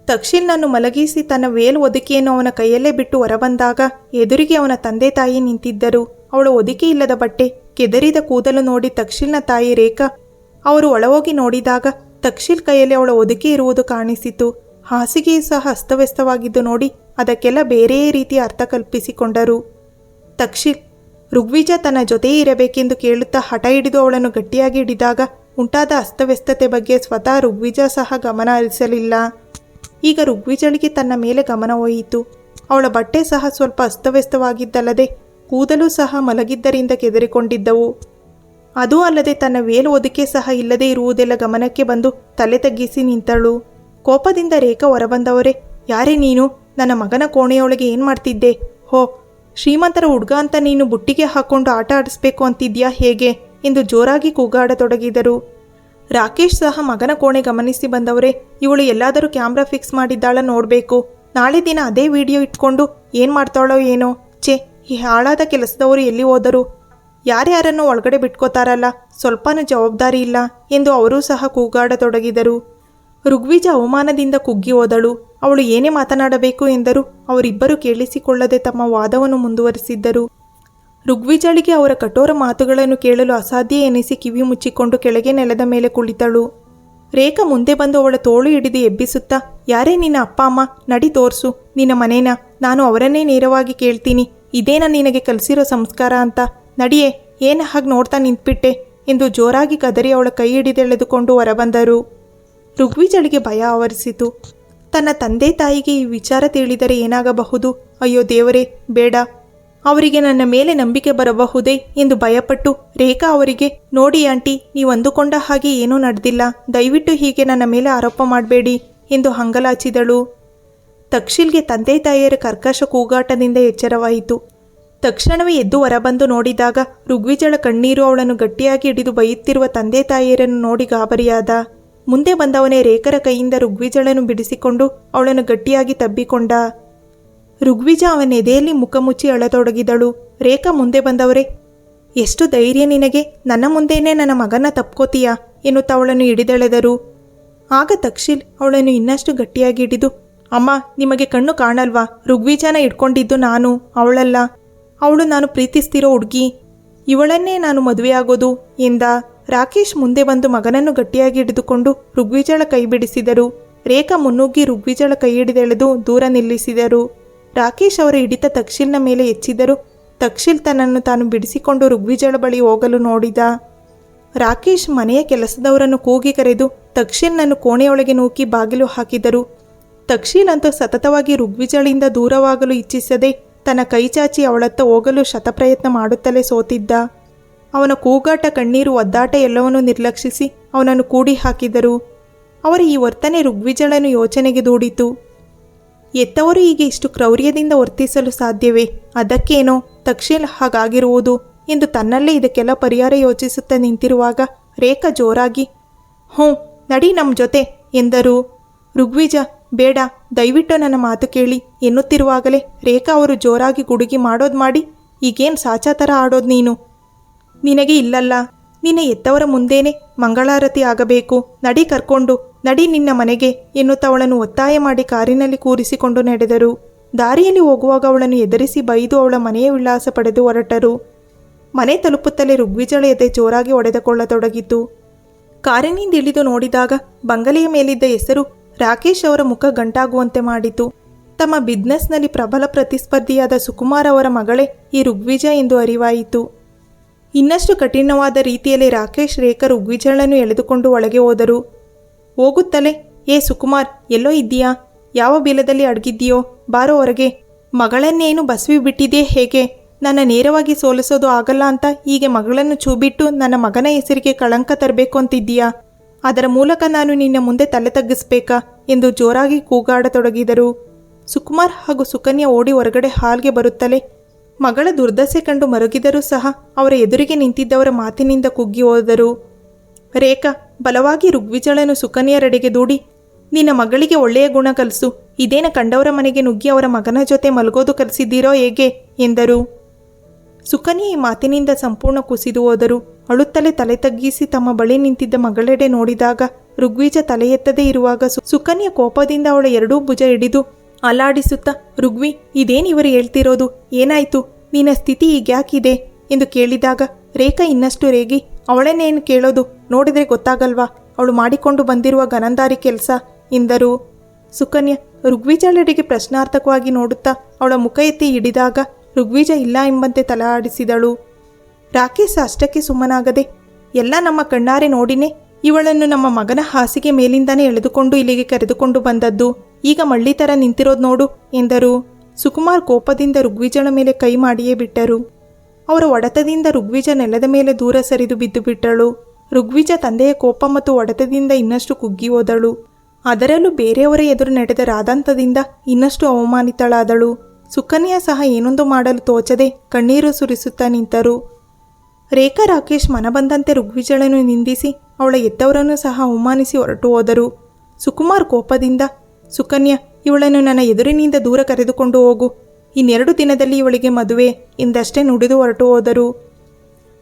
ತಕ್ಷಿಲ್ನನ್ನು ಮಲಗಿಸಿ ತನ್ನ ವೇಲ್ ಒದಿಕೆಯನ್ನು ಅವನ ಕೈಯಲ್ಲೇ ಬಿಟ್ಟು ಹೊರಬಂದಾಗ ಎದುರಿಗೆ ಅವನ ತಂದೆ ತಾಯಿ ನಿಂತಿದ್ದರು. ಅವಳ ಒದಿಕೆ ಇಲ್ಲದ ಬಟ್ಟೆ ಕೆದರಿದ ಕೂದಲು ನೋಡಿ ತಕ್ಷಿಲ್ನ ತಾಯಿ ರೇಖಾ ಅವರು ಒಳಹೋಗಿ ನೋಡಿದಾಗ ತಕ್ಷಿಲ್ ಕೈಯಲ್ಲಿ ಅವಳ ಒದಕಿ ಇರುವುದು ಕಾಣಿಸಿತು. ಹಾಸಿಗೆಯೂ ಸಹ ಅಸ್ತವ್ಯಸ್ತವಾಗಿದ್ದು ನೋಡಿ, ಅದಕ್ಕೆಲ್ಲ ಬೇರೆಯೇ ರೀತಿಯ ಅರ್ಥ ಕಲ್ಪಿಸಿಕೊಂಡರು. ತಕ್ಷಿಲ್ ಋಗ್ವಿಜ ತನ್ನ ಜೊತೆಯೇ ಇರಬೇಕೆಂದು ಕೇಳುತ್ತಾ ಹಠ ಹಿಡಿದು ಅವಳನ್ನು ಗಟ್ಟಿಯಾಗಿ ಹಿಡಿದಾಗ ಉಂಟಾದ ಅಸ್ತವ್ಯಸ್ತತೆ ಬಗ್ಗೆ ಸ್ವತಃ ಋಗ್ವಿಜ ಸಹ ಗಮನ ಹರಿಸಲಿಲ್ಲ. ಈಗ ಋಗ್ವಿಜಳಿಗೆ ತನ್ನ ಮೇಲೆ ಗಮನ ಹೋಯಿತು ಅವಳ ಬಟ್ಟೆ ಸಹ ಸ್ವಲ್ಪ ಅಸ್ತವ್ಯಸ್ತವಾಗಿದ್ದಲ್ಲದೆ ಕೂದಲು ಸಹ ಮಲಗಿದ್ದರಿಂದ ಕೆದರಿಕೊಂಡಿದ್ದವು. ಅದೂ ಅಲ್ಲದೆ ತನ್ನ ವೇಲು ಒದಕೆ ಸಹ ಇಲ್ಲದೆ ಇರುವುದೆಲ್ಲ ಗಮನಕ್ಕೆ ಬಂದು ತಲೆ ತಗ್ಗಿಸಿ ನಿಂತಳು. ಕೋಪದಿಂದ ರೇಖಾ ಹೊರಬಂದವರೇ, ಯಾರೇ ನೀನು? ನನ್ನ ಮಗನ ಕೋಣೆಯೊಳಗೆ ಏನು ಮಾಡ್ತಿದ್ದೆ? ಹೋ, ಶ್ರೀಮಂತರ ಹುಡ್ಗ ಅಂತ ನೀನು ಬುಟ್ಟಿಗೆ ಹಾಕೊಂಡು ಆಟ ಆಡಿಸ್ಬೇಕು ಅಂತಿದ್ಯಾ ಹೇಗೆ? ಎಂದು ಜೋರಾಗಿ ಕೂಗಾಡತೊಡಗಿದರು. ರಾಕೇಶ್ ಸಹ ಮಗನ ಕೋಣೆ ಗಮನಿಸಿ ಬಂದವರೇ, ಇವಳು ಎಲ್ಲಾದರೂ ಕ್ಯಾಮ್ರಾ ಫಿಕ್ಸ್ ಮಾಡಿದ್ದಾಳ ನೋಡಬೇಕು. ನಾಳೆ ದಿನ ಅದೇ ವಿಡಿಯೋ ಇಟ್ಕೊಂಡು ಏನು ಮಾಡ್ತಾಳೋ ಏನೋ? ಛೇ, ಈ ಹಾಳಾದ ಕೆಲಸದವರು ಎಲ್ಲಿ ಹೋದರು? ಯಾರ್ಯಾರನ್ನು ಒಳಗಡೆ ಬಿಟ್ಕೋತಾರಲ್ಲ? ಸ್ವಲ್ಪನೂ ಜವಾಬ್ದಾರಿ ಇಲ್ಲ ಎಂದು ಅವರೂ ಸಹ ಕೂಗಾಡತೊಡಗಿದರು. ಋಗ್ವಿಜ ಅವಮಾನದಿಂದ ಕುಗ್ಗಿ ಹೋದಳು. ಅವಳು ಏನೇ ಮಾತನಾಡಬೇಕು ಎಂದರು ಅವರಿಬ್ಬರು ಕೇಳಿಸಿಕೊಳ್ಳದೆ ತಮ್ಮ ವಾದವನ್ನು ಮುಂದುವರಿಸಿದ್ದರು. ಋಗ್ವಿಜಳಿಗೆ ಅವರ ಕಠೋರ ಮಾತುಗಳನ್ನು ಕೇಳಲು ಅಸಾಧ್ಯ ಎನಿಸಿ ಕಿವಿ ಮುಚ್ಚಿಕೊಂಡು ಕೆಳಗೆ ನೆಲದ ಮೇಲೆ ಕುಳಿತಳು. ರೇಖಾ ಮುಂದೆ ಬಂದು ಅವಳ ತೋಳು ಹಿಡಿದು ಎಬ್ಬಿಸುತ್ತಾ, ಯಾರೇ ನಿನ್ನ ಅಪ್ಪ, ಅಮ್ಮ, ನಡಿ ತೋರಿಸು. ನಿನ್ನ ಮನೇನ? ನಾನು ಅವರನ್ನೇ ನೇರವಾಗಿ ಕೇಳ್ತೀನಿ. ಇದೇನ ನಿನಗೆ ಕಲಿಸಿರೋ ಸಂಸ್ಕಾರ ಅಂತ? ನಡಿಯೇ, ಏನು ಹಾಗೆ ನೋಡ್ತಾ ನಿಂತ್ಬಿಟ್ಟೆ? ಎಂದು ಜೋರಾಗಿ ಕದರಿ ಅವಳ ಕೈ ಹಿಡಿದೆಳೆದುಕೊಂಡು ಹೊರಬಂದರು. ಋಗ್ವಿಜಳಿಗೆ ಭಯ ಆವರಿಸಿತು. ತನ್ನ ತಂದೆ ತಾಯಿಗೆ ಈ ವಿಚಾರ ತಿಳಿದರೆ ಏನಾಗಬಹುದು? ಅಯ್ಯೋ ದೇವರೇ, ಬೇಡ. ಅವರಿಗೆ ನನ್ನ ಮೇಲೆ ನಂಬಿಕೆ ಬರಬಹುದೇ ಎಂದು ಭಯಪಟ್ಟು ರೇಖಾ ಅವರಿಗೆ, ನೋಡಿ ಆಂಟಿ, ನೀವು ಅಂದುಕೊಂಡ ಹಾಗೆ ಏನೂ ನಡೆದಿಲ್ಲ. ದಯವಿಟ್ಟು ಹೀಗೆ ನನ್ನ ಮೇಲೆ ಆರೋಪ ಮಾಡಬೇಡಿ ಎಂದು ಹಂಗಲಾಚಿದಳು. ತಕ್ಷಿಲ್ಗೆ ತಂದೆ ತಾಯಿಯರ ಕರ್ಕಶ ಕೂಗಾಟದಿಂದ ಎಚ್ಚರವಾಯಿತು. ತಕ್ಷಣವೇ ಎದ್ದು ಹೊರಬಂದು ನೋಡಿದಾಗ ಋಗ್ವಿಜಳ ಕಣ್ಣೀರು ಅವಳನ್ನು ಗಟ್ಟಿಯಾಗಿ ಹಿಡಿದು ಬೈಯುತ್ತಿರುವ ತಂದೆ ತಾಯಿಯರನ್ನು ನೋಡಿ ಗಾಬರಿಯಾದ. ಮುಂದೆ ಬಂದವನೇ ರೇಖರ ಕೈಯಿಂದ ಋಗ್ವಿಜಳನ್ನು ಬಿಡಿಸಿಕೊಂಡು ಅವಳನ್ನು ಗಟ್ಟಿಯಾಗಿ ತಬ್ಬಿಕೊಂಡ. ಋಗ್ವಿಜ ಅವನ ಎದೆಯಲ್ಲಿ ಮುಖ ಮುಚ್ಚಿ ಅಳತೊಡಗಿದಳು. ರೇಖಾ ಮುಂದೆ ಬಂದವರೇ, ಎಷ್ಟು ಧೈರ್ಯ ನಿನಗೆ? ನನ್ನ ಮುಂದೆನೇ ನನ್ನ ಮಗನ ತಪ್ಕೋತೀಯಾ? ಎನ್ನುತ್ತಾ ಅವಳನ್ನು ಹಿಡಿದೆಳೆದರು. ಆಗ ತಕ್ಷಿಲ್ ಅವಳನ್ನು ಇನ್ನಷ್ಟು ಗಟ್ಟಿಯಾಗಿ ಹಿಡಿದು, ಅಮ್ಮ, ನಿಮಗೆ ಕಣ್ಣು ಕಾಣಲ್ವಾ? ಋಗ್ವಿಜನ ಇಟ್ಕೊಂಡಿದ್ದು ನಾನು, ಅವಳಲ್ಲ. ಅವಳು ನಾನು ಪ್ರೀತಿಸ್ತಿರೋ ಹುಡುಗಿ. ಇವಳನ್ನೇ ನಾನು ಮದುವೆಯಾಗೋದು ಎಂದ ರಾಕೇಶ್ ಮುಂದೆ ಬಂದು ಮಗನನ್ನು ಗಟ್ಟಿಯಾಗಿ ಹಿಡಿದುಕೊಂಡು ಋಗ್ವಿಜಳ ಕೈ ಬಿಡಿಸಿದರು. ರೇಖಾ ಮುನ್ನುಗ್ಗಿ ಋಗ್ವಿಜಳ ಕೈ ಹಿಡಿದೆಳೆದು ದೂರ ನಿಲ್ಲಿಸಿದರು. ರಾಕೇಶ್ ಅವರ ಹಿಡಿತ ತಕ್ಷಿಲ್ನ ಮೇಲೆ ಹೆಚ್ಚಿದರು ತಕ್ಷಿಲ್ ತನ್ನನ್ನು ತಾನು ಬಿಡಿಸಿಕೊಂಡು ಋಗ್ವಿಜಳ ಬಳಿ ಹೋಗಲು ನೋಡಿದ. ರಾಕೇಶ್ ಮನೆಯ ಕೆಲಸದವರನ್ನು ಕೂಗಿ ಕರೆದು ತಕ್ಷಿಲ್ನನ್ನು ಕೋಣೆಯೊಳಗೆ ನೂಕಿ ಬಾಗಿಲು ಹಾಕಿದರು. ತಕ್ಷೀಲ್ ಅಂತೂ ಸತತವಾಗಿ ಋಗ್ವಿಜಳಿಂದ ದೂರವಾಗಲು ಇಚ್ಛಿಸದೆ ತನ್ನ ಕೈಚಾಚಿ ಅವಳತ್ತ ಹೋಗಲು ಶತಪ್ರಯತ್ನ ಮಾಡುತ್ತಲೇ ಸೋತಿದ್ದ. ಅವನ ಕೂಗಾಟ ಕಣ್ಣೀರು ಒದ್ದಾಟ ಎಲ್ಲವನ್ನೂ ನಿರ್ಲಕ್ಷಿಸಿ ಅವನನ್ನು ಕೂಡಿ ಹಾಕಿದರು. ಅವರ ಈ ವರ್ತನೆ ಋಗ್ವಿಜಳನ್ನು ಯೋಚನೆಗೆ ದೂಡಿತು. ಎತ್ತವರು ಹೀಗೆ ಇಷ್ಟು ಕ್ರೌರ್ಯದಿಂದ ವರ್ತಿಸಲು ಸಾಧ್ಯವೇ? ಅದಕ್ಕೇನೋ? ತಕ್ಷಣ ಹಾಗಾಗಿರುವುದು ಎಂದು ತನ್ನಲ್ಲೇ ಇದಕ್ಕೆಲ್ಲ ಪರಿಹಾರ ಯೋಚಿಸುತ್ತಾ ನಿಂತಿರುವಾಗ ರೇಖಾ ಜೋರಾಗಿ, ಹ್ಞೂ, ನಡಿ ನಮ್ಮ ಜೊತೆ ಎಂದರು. ಋಗ್ವಿಜ ಬೇಡ, ದಯವಿಟ್ಟು ನನ್ನ ಮಾತು ಕೇಳಿ. ಎನ್ನುತ್ತಿರುವಾಗಲೇ ರೇಖಾ ಅವರು ಜೋರಾಗಿ ಗುಡುಗಿ ಮಾಡೋದು ಮಾಡಿ, ಈಗೇನು ಸಾಚಾ ಥರ ಆಡೋದು ನೀನು? ನಿನಗೆ ಇಲ್ಲಲ್ಲ. ನಿನ್ನ ಎತ್ತವರ ಮುಂದೇನೆ ಮಂಗಳಾರತಿ ಆಗಬೇಕು. ನಡಿ ಕರ್ಕೊಂಡು, ನಡಿ ನಿನ್ನ ಮನೆಗೆ ಎನ್ನುತ್ತವಳನ್ನು ಒತ್ತಾಯ ಮಾಡಿ ಕಾರಿನಲ್ಲಿ ಕೂರಿಸಿಕೊಂಡು ನಡೆದರು. ದಾರಿಯಲ್ಲಿ ಹೋಗುವಾಗ ಅವಳನ್ನು ಎದುರಿಸಿ ಬೈದು ಅವಳ ಮನೆಯ ವಿಳಾಸ ಪಡೆದು ಹೊರಟರು. ಮನೆ ತಲುಪುತ್ತಲೇ ಋಗ್ವಿಜಳ ಎದೆ ಜೋರಾಗಿ ಒಡೆದುಕೊಳ್ಳತೊಡಗಿತು. ಕಾರಿನಿಂದ ಇಳಿದು ನೋಡಿದಾಗ ಬಂಗಲೆಯ ಮೇಲಿದ್ದ ಹೆಸರು ರಾಕೇಶ್ ಅವರ ಮುಖ ಗಂಟಾಗುವಂತೆ ಮಾಡಿತು. ತಮ್ಮ ಬಿಸ್ನೆಸ್ನಲ್ಲಿ ಪ್ರಬಲ ಪ್ರತಿಸ್ಪರ್ಧಿಯಾದ ಸುಕುಮಾರ್ ಅವರ ಮಗಳೇ ಈ ಋಗ್ವಿಜ ಎಂದು ಅರಿವಾಯಿತು. ಇನ್ನಷ್ಟು ಕಠಿಣವಾದ ರೀತಿಯಲ್ಲಿ ರಾಕೇಶ್ ರೇಖಾ ಋಗ್ವಿಜಳನ್ನು ಎಳೆದುಕೊಂಡು ಒಳಗೆ ಹೋದರು. ಹೋಗುತ್ತಲೇ, ಏ ಸುಕುಮಾರ್, ಎಲ್ಲೋ ಇದ್ದೀಯಾ? ಯಾವ ಬಿಲದಲ್ಲಿ ಅಡಗಿದ್ದೀಯೋ? ಬಾರೋ ಹೊರಗೆ. ಮಗಳನ್ನೇನು ಬಸವಿ ಬಿಟ್ಟಿದೆ ಹೇಗೆ? ನನ್ನ ನೇರವಾಗಿ ಸೋಲಿಸೋದು ಆಗಲ್ಲ ಅಂತ ಹೀಗೆ ಮಗಳನ್ನು ಚೂಬಿಟ್ಟು ನನ್ನ ಮಗನ ಹೆಸರಿಗೆ ಕಳಂಕ ತರಬೇಕು ಅಂತಿದ್ದೀಯಾ? ಅದರ ಮೂಲಕ ನಾನು ನಿನ್ನ ಮುಂದೆ ತಲೆ ತಗ್ಗಿಸ್ಬೇಕಾ? ಎಂದು ಜೋರಾಗಿ ಕೂಗಾಡತೊಡಗಿದರು. ಸುಕುಮಾರ್ ಹಾಗೂ ಸುಕನ್ಯಾ ಓಡಿ ಹೊರಗಡೆ ಹಾಲ್ಗೆ ಬರುತ್ತಲೇ ಮಗಳ ದುರ್ದಶೆ ಕಂಡು ಮರುಗಿದರೂ ಸಹ ಅವರ ಎದುರಿಗೆ ನಿಂತಿದ್ದವರ ಮಾತಿನಿಂದ ಕುಗ್ಗಿ ಹೋದರು. ರೇಖಾ, ಬಲವಾಗಿ ರುಗ್ವಿಜಳನು ಸುಕನ್ಯರೆಡೆಗೆ ದೂಡಿ, ನಿನ್ನ ಮಗಳಿಗೆ ಒಳ್ಳೆಯ ಗುಣ ಕಲಿಸು. ಇದೇನ ಕಂಡವರ ಮನೆಗೆ ನುಗ್ಗಿ ಅವರ ಮಗನ ಜೊತೆ ಮಲಗೋದು ಕಲಿಸಿದ್ದೀರೋ ಹೇಗೆ? ಎಂದರು. ಸುಕನ್ಯೆ ಈ ಮಾತಿನಿಂದ ಸಂಪೂರ್ಣ ಕುಸಿದು ಹೋದರು. ಅಳುತ್ತಲೇ ತಲೆ ತಗ್ಗಿಸಿ ತಮ್ಮ ಬಳಿ ನಿಂತಿದ್ದ ಮಗಳೆಡೆ ನೋಡಿದಾಗ ಋಗ್ವೀಜ ತಲೆ ಎತ್ತದೇ ಇರುವಾಗ ಸುಕನ್ಯೆ ಕೋಪದಿಂದ ಅವಳ ಎರಡೂ ಭುಜ ಹಿಡಿದು ಅಲಾಡಿಸುತ್ತಾ ಋಗ್ವಿ ಇವರು ಹೇಳ್ತಿರೋದು? ಏನಾಯ್ತು? ನಿನ್ನ ಸ್ಥಿತಿ ಈಗ್ಯಾಕಿದೆ? ಎಂದು ಕೇಳಿದಾಗ, ರೇಖಾ ಇನ್ನಷ್ಟು ರೇಗಿ ಅವಳೇನೇನು ಕೇಳೋದು? ನೋಡಿದ್ರೆ ಗೊತ್ತಾಗಲ್ವಾ? ಅವಳು ಮಾಡಿಕೊಂಡು ಬಂದಿರುವ ಗನಂದಾರಿ ಕೆಲಸ? ಎಂದರು. ಸುಕನ್ಯಾ ಋಗ್ವಿಜಳೆಡೆಗೆ ಪ್ರಶ್ನಾರ್ಥಕವಾಗಿ ನೋಡುತ್ತಾ ಅವಳ ಮುಖ ಎತ್ತಿ ಹಿಡಿದಾಗ ಋಗ್ವಿಜ ಇಲ್ಲ ಎಂಬಂತೆ ತಲಾಡಿಸಿದಳು. ರಾಕೇಶ್ ಅಷ್ಟಕ್ಕೆ ಸುಮ್ಮನಾಗದೆ, ಎಲ್ಲ ನಮ್ಮ ಕಣ್ಣಾರೆ ನೋಡಿನೇ, ಇವಳನ್ನು ನಮ್ಮ ಮಗನ ಹಾಸಿಗೆ ಮೇಲಿಂದಾನೇ ಎಳೆದುಕೊಂಡು ಇಲ್ಲಿಗೆ ಕರೆದುಕೊಂಡು ಬಂದದ್ದು. ಈಗ ಮಳ್ಳಿ ಥರ ನಿಂತಿರೋದು ನೋಡು, ಎಂದರು. ಸುಕುಮಾರ್ ಕೋಪದಿಂದ ಋಗ್ವಿಜಳ ಮೇಲೆ ಕೈ ಮಾಡಿಯೇ ಬಿಟ್ಟರು. ಅವರ ಒಡೆತದಿಂದ ಋಗ್ವಿಜ ನೆಲದ ಮೇಲೆ ದೂರ ಸರಿದು ಬಿದ್ದು ಬಿಟ್ಟಳು. ಋಗ್ವಿಜ ತಂದೆಯ ಕೋಪ ಮತ್ತು ಒಡೆತದಿಂದ ಇನ್ನಷ್ಟು ಕುಗ್ಗಿ ಹೋದಳು. ಅದರಲ್ಲೂ ಬೇರೆಯವರ ಎದುರು ನಡೆದ ರಾದಾಂತದಿಂದ ಇನ್ನಷ್ಟು ಅವಮಾನಿತಳಾದಳು. ಸುಕನ್ಯಾ ಸಹ ಏನೊಂದು ಮಾಡಲು ತೋಚದೆ ಕಣ್ಣೀರು ಸುರಿಸುತ್ತಾ ನಿಂತರು. ರೇಖಾ ರಾಕೇಶ್ ಮನಬಂದಂತೆ ಋಗ್ವಿಜಳನ್ನು ನಿಂದಿಸಿ ಅವಳ ಎದ್ದವರನ್ನು ಸಹ ಅವಮಾನಿಸಿ ಹೊರಟು ಹೋದರು. ಸುಕುಮಾರ್ ಕೋಪದಿಂದ, ಸುಕನ್ಯಾ, ಇವಳನ್ನು ನನ್ನ ಎದುರಿನಿಂದ ದೂರ ಕರೆದುಕೊಂಡು ಹೋಗು. ಇನ್ನೆರಡು ದಿನದಲ್ಲಿ ಇವಳಿಗೆ ಮದುವೆ ಎಂದಷ್ಟೇ ನುಡಿದು ಹೊರಟು ಹೋದರು.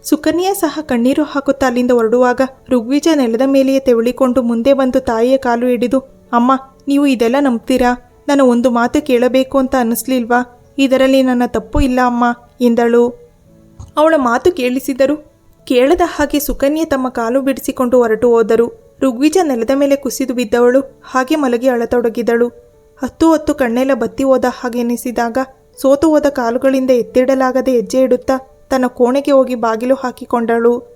ಸುಕನ್ಯಾ ಸಹ ಕಣ್ಣೀರು ಹಾಕುತ್ತಾ ಅಲ್ಲಿಂದ ಹೊರಡುವಾಗ ಋಗ್ವಿಜ ನೆಲದ ಮೇಲೆಯೇ ತೆವಳಿಕೊಂಡು ಮುಂದೆ ಬಂದು ತಾಯಿಯ ಕಾಲು ಹಿಡಿದು, ಅಮ್ಮ, ನೀವು ಇದೆಲ್ಲ ನಂಬ್ತೀರಾ? ನಾನು ಒಂದು ಮಾತು ಕೇಳಬೇಕು ಅಂತ ಅನ್ನಿಸ್ಲಿಲ್ವಾ? ಇದರಲ್ಲಿ ನನ್ನ ತಪ್ಪು ಇಲ್ಲ ಅಮ್ಮ ಎಂದಳು ಅವಳ ಮಾತು ಕೇಳಿಸಿದರು. ಕೇಳದ ಹಾಗೆ ಸುಕನ್ಯೆ ತಮ್ಮ ಕಾಲು ಬಿಡಿಸಿಕೊಂಡು ಹೊರಟು ಹೋದರು. ಋಗ್ವಿಜ ನೆಲದ ಮೇಲೆ ಕುಸಿದು ಬಿದ್ದವಳು. ಹಾಗೆ ಮಲಗಿ ಅಳತೊಡಗಿದಳು. ಹತ್ತು ಹತ್ತು ಕಣ್ಣೆಲ್ಲ ಬತ್ತಿ ಹೋದ ಹಾಗೆ ಎನಿಸಿದಾಗ ಸೋತು ಹೋದ ಕಾಲುಗಳಿಂದ ಎತ್ತಿಡಲಾಗದೆ ಹೆಜ್ಜೆ ಇಡುತ್ತಾ ತನ್ನ ಕೋಣೆಗೆ ಹೋಗಿ ಬಾಗಿಲು ಹಾಕಿಕೊಂಡಳು.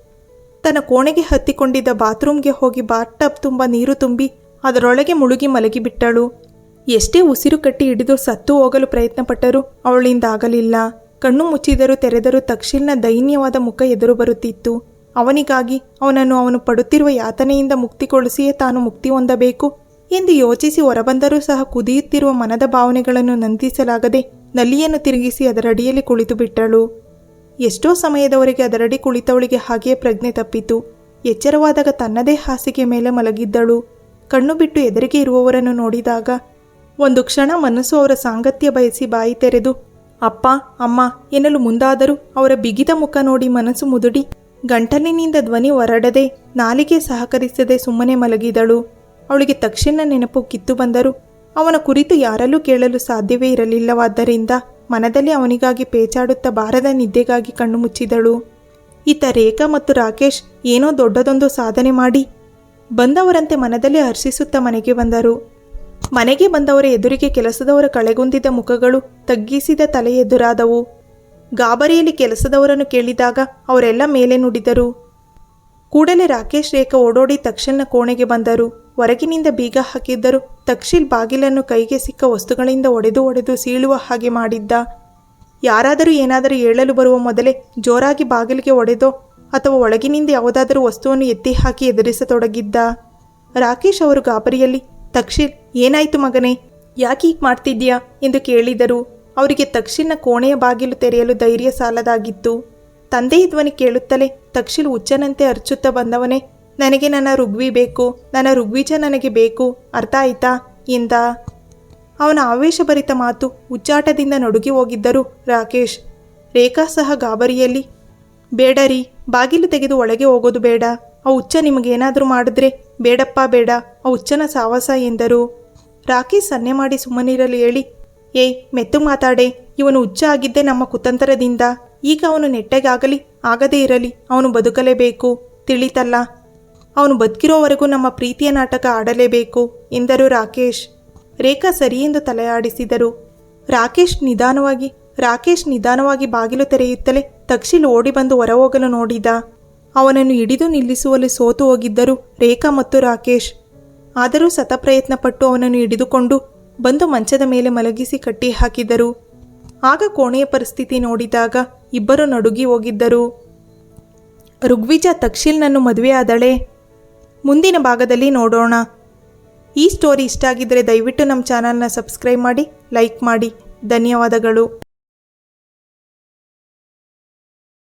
ತನ್ನ ಕೋಣೆಗೆ ಹತ್ತಿಕೊಂಡಿದ್ದ ಬಾತ್ರೂಮ್ಗೆ ಹೋಗಿ ಬಾಟ್ ಟಪ್ ತುಂಬ ನೀರು ತುಂಬಿ ಅದರೊಳಗೆ ಮುಳುಗಿ ಮಲಗಿಬಿಟ್ಟಳು. ಎಷ್ಟೇ ಉಸಿರು ಕಟ್ಟಿ ಹಿಡಿದು ಸತ್ತು ಹೋಗಲು ಪ್ರಯತ್ನಪಟ್ಟರೂ ಅವಳಿಂದ ಆಗಲಿಲ್ಲ. ಕಣ್ಣು ಮುಚ್ಚಿದರೂ ತೆರೆದರೂ ತಕ್ಷಿಲ್ನ ದೈನ್ಯವಾದ ಮುಖ ಎದುರು ಬರುತ್ತಿತ್ತು. ಅವನಿಗಾಗಿ ಅವನನ್ನು ಅವನು ಪಡುತ್ತಿರುವ ಯಾತನೆಯಿಂದ ಮುಕ್ತಿಗೊಳಿಸಿಯೇ ತಾನು ಮುಕ್ತಿ ಹೊಂದಬೇಕು ಎಂದು ಯೋಚಿಸಿ ಹೊರಬಂದರೂ ಸಹ ಕುದಿಯುತ್ತಿರುವ ಮನದ ಭಾವನೆಗಳನ್ನು ನಂದಿಸಲಾಗದೆ ನಲ್ಲಿಯನ್ನು ತಿರುಗಿಸಿ ಅದರಡಿಯಲ್ಲಿ ಕುಳಿತು ಬಿಟ್ಟಳು. ಎಷ್ಟೋ ಸಮಯದವರೆಗೆ ಅದರಡಿ ಕುಳಿತವಳಿಗೆ ಹಾಗೆಯೇ ಪ್ರಜ್ಞೆ ತಪ್ಪಿತು. ಎಚ್ಚರವಾದಾಗ ತನ್ನದೇ ಹಾಸಿಗೆ ಮೇಲೆ ಮಲಗಿದ್ದಳು. ಕಣ್ಣು ಬಿಟ್ಟು ಎದುರಿಗೆ ಇರುವವರನ್ನು ನೋಡಿದಾಗ ಒಂದು ಕ್ಷಣ ಮನಸ್ಸು ಅವರ ಸಾಂಗತ್ಯ ಬಯಸಿ ಬಾಯಿ ತೆರೆದು, ಅಪ್ಪ, ಅಮ್ಮ, ಎನ್ನಲು ಮುಂದಾದರೂ ಅವರ ಬಿಗಿದ ಮುಖ ನೋಡಿ ಮನಸ್ಸು ಮುದುಡಿ. ಗಂಟಲಿನಿಂದ ಧ್ವನಿ ಹೊರಡದೆ ನಾಲಿಗೆ ಸಹಕರಿಸದೆ ಸುಮ್ಮನೆ ಮಲಗಿದಳು. ಅವಳಿಗೆ ತಕ್ಷಣ ನೆನಪು ಕಿತ್ತು ಬಂದರು. ಅವನ ಕುರಿತು ಯಾರಲ್ಲೂ ಕೇಳಲು ಸಾಧ್ಯವೇ ಇರಲಿಲ್ಲವಾದ್ದರಿಂದ ಮನದಲ್ಲಿ ಅವನಿಗಾಗಿ ಪೇಚಾಡುತ್ತಾ ಬಾರದ ನಿದ್ದೆಗಾಗಿ ಕಣ್ಣು ಮುಚ್ಚಿದಳು. ಈತ ರೇಖಾ ಮತ್ತು ರಾಕೇಶ್, ಏನೋ ದೊಡ್ಡದೊಂದು ಸಾಧನೆ ಮಾಡಿ ಬಂದವರಂತೆ ಮನದಲ್ಲಿ ಹರ್ಷಿಸುತ್ತಾ ಮನೆಗೆ ಬಂದರು. ಮನೆಗೆ ಬಂದವರ ಎದುರಿಗೆ ಕೆಲಸದವರ ಕಳೆಗುಂದಿದ ಮುಖಗಳು ತಗ್ಗಿಸಿದ ತಲೆ ಎದುರಾದವು. ಗಾಬರಿಯಲ್ಲಿ ಕೆಲಸದವರನ್ನು ಕೇಳಿದಾಗ ಅವರೆಲ್ಲ ಮೇಲೆ ನುಡಿದರು. ಕೂಡಲೇ ರಾಕೇಶ್ ರೇಖಾ ಓಡೋಡಿ ತಕ್ಷಣ ಕೋಣೆಗೆ ಬಂದರು. ಹೊರಗಿನಿಂದ ಬೀಗ ಹಾಕಿದ್ದರು ತಕ್ಷಿಲ್ ಬಾಗಿಲನ್ನು ಕೈಗೆ ಸಿಕ್ಕ ವಸ್ತುಗಳಿಂದ ಒಡೆದು ಒಡೆದು ಸೀಳುವ ಹಾಗೆ ಮಾಡಿದ್ದ. ಯಾರಾದರೂ ಏನಾದರೂ ಹೇಳಲು ಬರುವ ಮೊದಲೇ ಜೋರಾಗಿ ಬಾಗಿಲಿಗೆ ಒಡೆದೋ ಅಥವಾ ಒಳಗಿನಿಂದ ಯಾವುದಾದರೂ ವಸ್ತುವನ್ನು ಎತ್ತಿ ಹಾಕಿ ಎದುರಿಸತೊಡಗಿದ್ದ. ರಾಕೇಶ್ ಅವರು ಗಾಬರಿಯಲ್ಲಿ ತಕ್ಷಿಲ್ ಏನಾಯ್ತು ಮಗನೇ? ಯಾಕೆ ಹೀಗೆ ಮಾಡ್ತಿದ್ಯಾ ಎಂದು ಕೇಳಿದರು. ಅವರಿಗೆ ತಕ್ಷಣ ಕೋಣೆಯ ಬಾಗಿಲು ತೆರೆಯಲು ಧೈರ್ಯ ಸಾಲದಾಗಿತ್ತು. ತಂದೆಯ ಧ್ವನಿ ಕೇಳುತ್ತಲೇ ತಕ್ಷಿಲ್ ಹುಚ್ಚನಂತೆ ಅರ್ಚುತ್ತಾ ಬಂದವನೇ, ನನಗೆ ನನ್ನ ರುಗ್ವಿ ಬೇಕು, ನನ್ನ ಋಗ್ವಿಜ ನನಗೆ ಬೇಕು, ಅರ್ಥ ಆಯ್ತಾ? ಎಂದ ಅವನ ಆವೇಶಭರಿತ ಮಾತು ಉಚ್ಚಾಟದಿಂದ ನಡುಗಿ ಹೋಗಿದ್ದರು ರಾಕೇಶ್. ರೇಖಾ ಸಹ ಗಾಬರಿಯಲ್ಲಿ, ಬೇಡ ರೀ, ಬಾಗಿಲು ತೆಗೆದು ಒಳಗೆ ಹೋಗೋದು ಬೇಡ. ಆ ಹುಚ್ಚ ನಿಮಗೇನಾದರೂ ಮಾಡಿದ್ರೆ ಬೇಡಪ್ಪ ಬೇಡ, ಆ ಹುಚ್ಚನ ಸಾವಾಸ ಎಂದರು. ರಾಕೇಶ್ ಸನ್ನೆ ಮಾಡಿ ಸುಮ್ಮನಿರಲು ಹೇಳಿ, ಏಯ್, ಮೆತ್ತು ಮಾತಾಡೆ, ಇವನು ಹುಚ್ಚ ಆಗಿದ್ದೇ ನಮ್ಮ ಕುತಂತ್ರದಿಂದ. ಈಗ ಅವನು ನೆಟ್ಟಗಾಗಲಿ, ಆಗದೇ ಇರಲಿ, ಅವನು ಬದುಕಲೇಬೇಕು, ತಿಳಿತಲ್ಲ. ಅವನು ಬದುಕಿರೋವರೆಗೂ ನಮ್ಮ ಪ್ರೀತಿಯ ನಾಟಕ ಆಡಲೇಬೇಕು, ಎಂದರು ರಾಕೇಶ್. ರೇಖಾ ಸರಿ ಎಂದು ತಲೆಯಾಡಿಸಿದರು. ರಾಕೇಶ್ ನಿಧಾನವಾಗಿ ರಾಕೇಶ್ ನಿಧಾನವಾಗಿ ಬಾಗಿಲು ತೆರೆಯುತ್ತಲೇ ತಕ್ಷಿಲ್ ಓಡಿ ಬಂದು ಹೊರಹೋಗಲು ನೋಡಿದ. ಅವನನ್ನು ಹಿಡಿದು ನಿಲ್ಲಿಸುವಲ್ಲಿ ಸೋತು ಹೋಗಿದ್ದರು ರೇಖಾ ಮತ್ತು ರಾಕೇಶ್. ಆದರೂ ಸತಪ್ರಯತ್ನಪಟ್ಟು ಅವನನ್ನು ಹಿಡಿದುಕೊಂಡು ಬಂದು ಮಂಚದ ಮೇಲೆ ಮಲಗಿಸಿ ಕಟ್ಟಿ ಹಾಕಿದರು ಆಗ ಕೋಣೆಯ ಪರಿಸ್ಥಿತಿ ನೋಡಿದಾಗ ಇಬ್ಬರು ನಡುಗಿ ಹೋಗಿದ್ದರು. ಋಗ್ವಿಜ ತಕ್ಷಿಲ್ನನ್ನು ಮದುವೆಯಾದಳೆ ಮುಂದಿನ ಭಾಗದಲ್ಲಿ ನೋಡೋಣ. ಈ ಸ್ಟೋರಿ ಇಷ್ಟ ಆಗಿದ್ದರೆ ದಯವಿಟ್ಟು ನಮ್ಮ ಚಾನಲ್ನ ಸಬ್ಸ್ಕ್ರೈಬ್ ಮಾಡಿ, ಲೈಕ್ ಮಾಡಿ. ಧನ್ಯವಾದಗಳು.